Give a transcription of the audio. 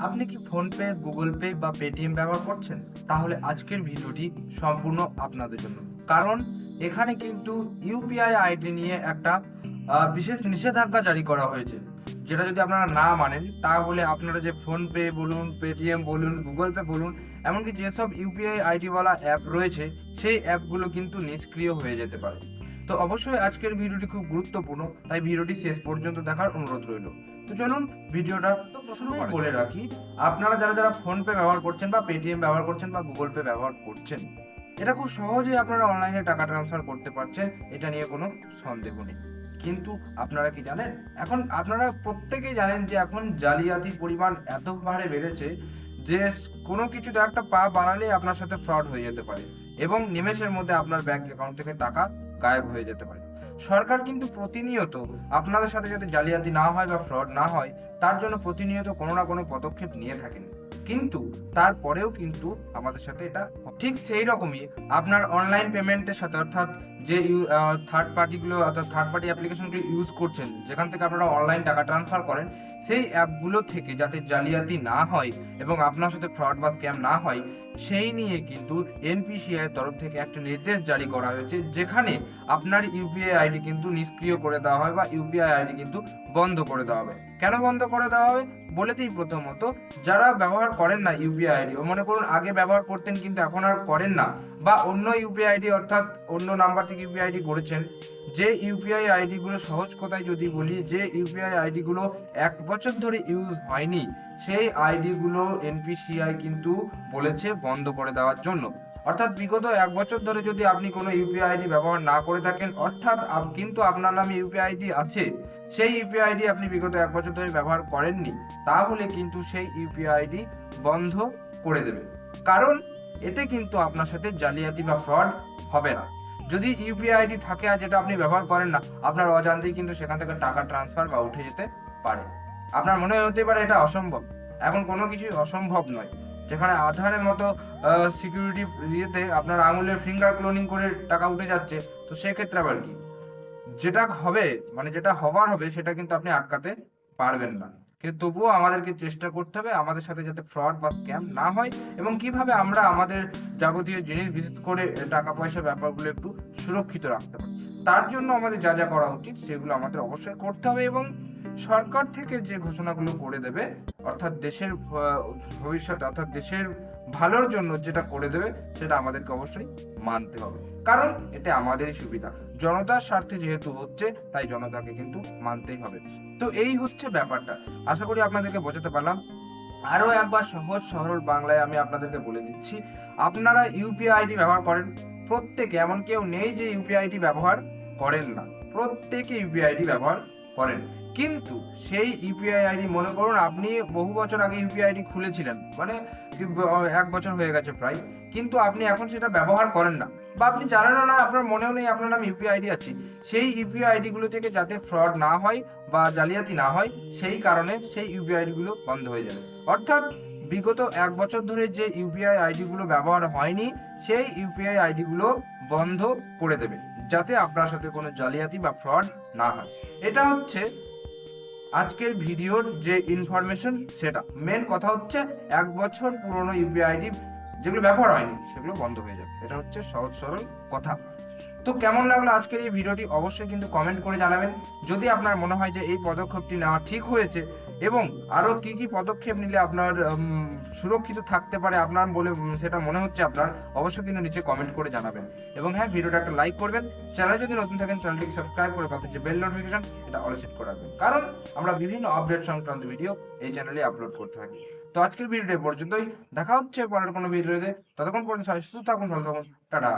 আপনি কি PhonePe, Google Pay বা পেটিএম ব্যবহার করছেন? তাহলে আজকের ভিডিওটি সম্পূর্ণ আপনাদের জন্য। কারণ এখানে কিন্তু ইউপিআই আইডি নিয়ে একটা বিশেষ নিষেধাজ্ঞা জারি করা হয়েছে। যেটা যদি আপনারা না মানেন, তাহলে আপনারা যে ফোনপে বলুন, পেটিএম বলুন, গুগল পে বলুন, এমনকি যেসব ইউপিআই আইডিওয়ালা অ্যাপ রয়েছে, সেই অ্যাপগুলো কিন্তু নিষ্ক্রিয় হয়ে যেতে পারে। তো অবশ্যই আজকের ভিডিওটি খুব গুরুত্বপূর্ণ তাই ভিডিওটি শেষ পর্যন্ত দেখার অনুরোধ রইল। তো চলুন ভিডিওটা তো প্রথমেই বলে রাখি। আপনারা যারা যারা ফোন পে ব্যবহার করছেন বা পেটিএম ব্যবহার করছেন বা গুগল পে ব্যবহার করছেন এটা খুব সহজেই আপনারা অনলাইনে টাকা ট্রান্সফার করতে পারছেন এটা নিয়ে কোনো সন্দেহ নেই। কিন্তু আপনারা কি জানেন? এখন আপনারা প্রত্যেকেই জানেন যে এখন জালিয়াতির পরিমাণ এত হারে বেড়েছে যে কোনো কিছুতে একটা পা বাড়ালেই আপনার সাথে ফ্রড হয়ে যেতে পারে। এবং নিমেষের মধ্যে আপনার ব্যাংক অ্যাকাউন্ট থেকে টাকা গায়েব হয়ে যেতে পারে। সরকার কিন্তু প্রতিনিয়ত আপনাদের সাথে যাতে জালিয়াতি না হয় বা ফ্রড না হয়, তার জন্য প্রতিনিয়ত কোনো না কোনো পদক্ষেপ নিয়ে থাকেন। কিন্তু তারপরেও কিন্তু আমাদের সাথে এটা ঠিক সেই রকমই আপনার অনলাইন পেমেন্টের সাথে অর্থাৎ যে থার্ড পার্টিগুলো অর্থাৎ থার্ড পার্টি অ্যাপ্লিকেশনগুলো ইউজ করছেন, যেখান থেকে আপনারা অনলাইন টাকা ট্রান্সফার করেন, সেই অ্যাপগুলো থেকে যাতে জালিয়াতি না হয় এবং আপনার সাথে ফ্রড বা স্ক্যাম না হয়, সেই নিয়ে কিন্তু এনপিসিআই তরফ থেকে একটা নির্দেশ জারি করা হয়েছে, যেখানে আপনার ইউপিআই আইডি কিন্তু নিষ্ক্রিয় করে দেওয়া হয় বা ইউপিআই আইডি কিন্তু বন্ধ করে দেওয়া হবে। কেন বন্ধ করে দেওয়া হবে? বলে দিই প্রথমত, যারা ব্যবহার করেন না ইউপিআই আইডি মনে করুন আগে ব্যবহার করতেন কিন্তু এখন আর করেন না বা অন্য ইউপিআই আইডি অর্থাৎ অন্য নাম্বার থেকে ইউপিআই আইডি করেছেন যে ইউপিআই আইডি গুলো সহজ কথায় যদি বলি, যে ইউপিআই আইডি গুলো এক বছর ধরে ইউজ হয়নি, সেই আইডি গুলো এনপিসিআই কিন্তু বলেছে বন্ধ করে দেওয়ার জন্য। অর্থাৎ বিগত এক বছর ধরে যদি আপনি কোনো ইউপিআই আইডি ব্যবহার না করে থাকেন, অর্থাৎ কিন্তু আপনার নামে ইউপিআই আইডি আছে, সেই ইউপিআই আইডি আপনি বিগত এক বছর ধরে ব্যবহার করেননি, তাহলে কিন্তু সেই ইউপিআই আইডি বন্ধ করে দেবে। কারণ এতে কিন্তু আপনার সাথে জালিয়াতি বা ফ্রড হবে না। যদি ইউপিআই আইডি থাকে আর যেটা আপনি ব্যবহার করেন না, আপনার অজান্তেই কিন্তু সেখান থেকে টাকা ট্রান্সফার বা উঠে যেতে পারে। আপনার মনে হতে পারে এটা অসম্ভব। এখন কোনো কিছুই অসম্ভব নয়। যেখানে আধারের মতো সিকিউরিটি ইয়েতে আপনার আঙুলের ফিঙ্গার ক্লোনিং করে টাকা উঠে যাচ্ছে, তো সেক্ষেত্রে আবার কি? যেটা হবে মানে যেটা হবার হবে, সেটা কিন্তু আপনি আটকাতে পারবেন না। কিন্তু তবুও আমাদেরকে চেষ্টা করতে হবে আমাদের সাথে যাতে ফ্রড বা স্ক্যাম না হয় এবং কীভাবে আমরা আমাদের যাবতীয় জিনিস, বিশেষ করে টাকা পয়সার ব্যাপারগুলো একটু সুরক্ষিত রাখতে পারি। তার জন্য আমাদের যা যা করা উচিত সেগুলো আমাদের অবশ্যই করতে হবে এবং সরকার থেকে যে ঘোষণাগুলো করে দেবে, অর্থাৎ দেশের ভবিষ্যৎ, অর্থাৎ দেশের ভালোর জন্য যেটা করে দেবে, সেটা আমাদেরকে অবশ্যই মানতে হবে। কারণ এতে আমাদেরই সুবিধা। জনতার স্বার্থে যেহেতু হচ্ছে, তাই জনতাকে কিন্তু মানতেই হবে। তো এই হচ্ছে ব্যাপারটা। আশা করি আপনাদেরকে বোঝাতে পারলাম। আরও একবার সহজ সরল বাংলায় আমি আপনাদেরকে বলে দিচ্ছি। আপনারা ইউপিআই আইডি ব্যবহার করেন। প্রত্যেকে, এমন কেউ নেই যে ইউপিআই আইডি ব্যবহার করেন না। প্রত্যেকে ইউপিআই আইডি ব্যবহার করেন। কিন্তু সেই ইউপিআই আইডি মনে করুন আপনি বহু বছর আগে ইউপিআই আইডি খুলেছিলেন মানে এক বছর হয়ে গেছে প্রায়, কিন্তু আপনি এখন সেটা ব্যবহার করেন না। বা আপনি জানেন না আপনার মনেও নেই, আপনার নাম ইউপিআই আইডি আছে। সেই ইউপিআই আইডি গুলো থেকে যাতে ফ্রড না হয় বা জালিয়াতি না হয়, সেই কারণে সেই ইউপিআই আইডি গুলো বন্ধ হয়ে যাবে। অর্থাৎ বিগত এক বছর ধরে যে ইউপিআই আইডি গুলো ব্যবহার হয়নি, সেই ইউপিআই আইডি গুলো বন্ধ করে দেবে, যাতে আপনার সাথে কোনো জালিয়াতি বা ফ্রড না হয়। এটা হচ্ছে আজকের ভিডিওর যে ইনফরমেশন সেটা। মেন কথা হচ্ছে, এক বছর পুরনো ইউপিআই আইডি যেগুলো ব্যবহার হয়নি, সেগুলো বন্ধ হয়ে যাবে। এটা হচ্ছে সহজ সরল কথা। তো কেমন লাগল আজকের এই ভিডিওটি? অবশ্যই কিন্তু কমেন্ট করে জানাবেন। যদি আপনার মনে হয় যে এই পদক্ষেপটি নেওয়া ঠিক হয়েছে এবং আরও কি কি পদক্ষেপ নিলে আপনার সুরক্ষিত থাকতে পারে আপনার বলে সেটা মনে হচ্ছে আপনার, অবশ্যই কিন্তু নিচে কমেন্ট করে জানাবেন। এবং হ্যাঁ ভিডিওটা একটা লাইক করবেন। চ্যানেল যদি নতুন থাকেন চ্যানেলটিকে সাবস্ক্রাইব করে পাশে যে বেল নোটিফিকেশন এটা অল সেট করে রাখবেন। কারণ আমরা বিভিন্ন আপডেট সংক্রান্ত ভিডিও এই চ্যানেলে আপলোড করতে থাকি। তো আজকের ভিডিওটা পর্যন্তই। দেখা হচ্ছে পরের কোনো ভিডিওতে ততক্ষণ পর্যন্ত সুস্থ থাকুন, ভালো থাকুন। টাটা।